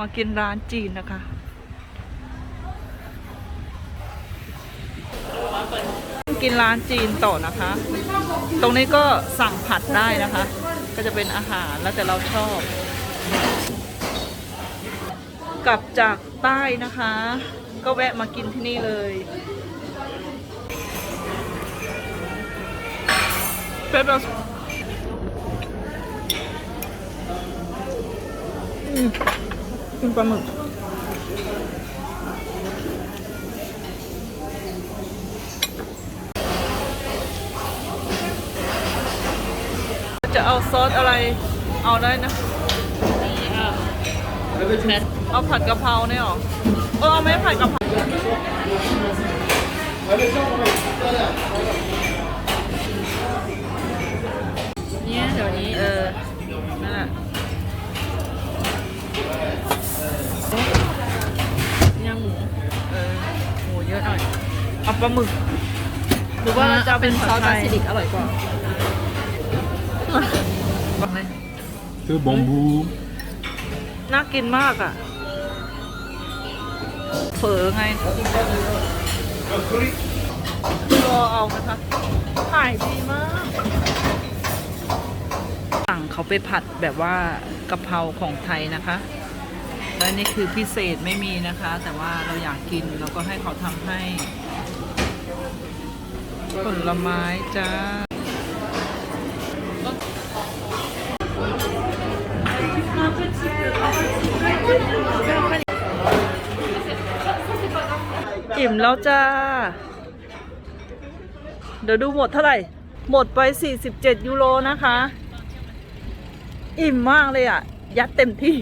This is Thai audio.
มากินร้านจีนนะคะ กินร้านจีนต่อนะคะ ตรงนี้ก็สั่งผัดได้นะคะ ก็จะเป็นอาหารแล้วแต่เราชอบ กลับจากใต้นะคะ ก็แวะมากินที่นี่เลยเป็นแบบอืม กินปลาหมึกจะเอาซอสอะไรเอาได้นะเอาผัดกะเพราเนี่ยหรอเออเอาไหม่ผัดกะเพราเนี่ยเดี๋ยวนี้ เออ นั่นแหละ ย่างหมู เออหมูเยอะหน่อย เอา ปลาหมึก หรือว่าว่าจะจะเอาเป็เป็นนซซออสสบาไทยซิลิกอร่อยกว่า C'est bambou. น่ากินมากอะเฝอไงรอเอานะคะขายดีมาก สั่งเขาไปผัดแบบว่ากะเพราของไทยนะคะ และนี่คือพิเศษไม่มีนะคะ แต่ว่าเราอยากกินเราก็ให้เขาทำให้ ผลไม้จ้าอิ่มแล้วจ้า เดี๋ยวดูหมดเท่าไหร่ หมดไป 47 ยูโรนะคะ อิ่มมากเลยอะ ยัดเต็มที่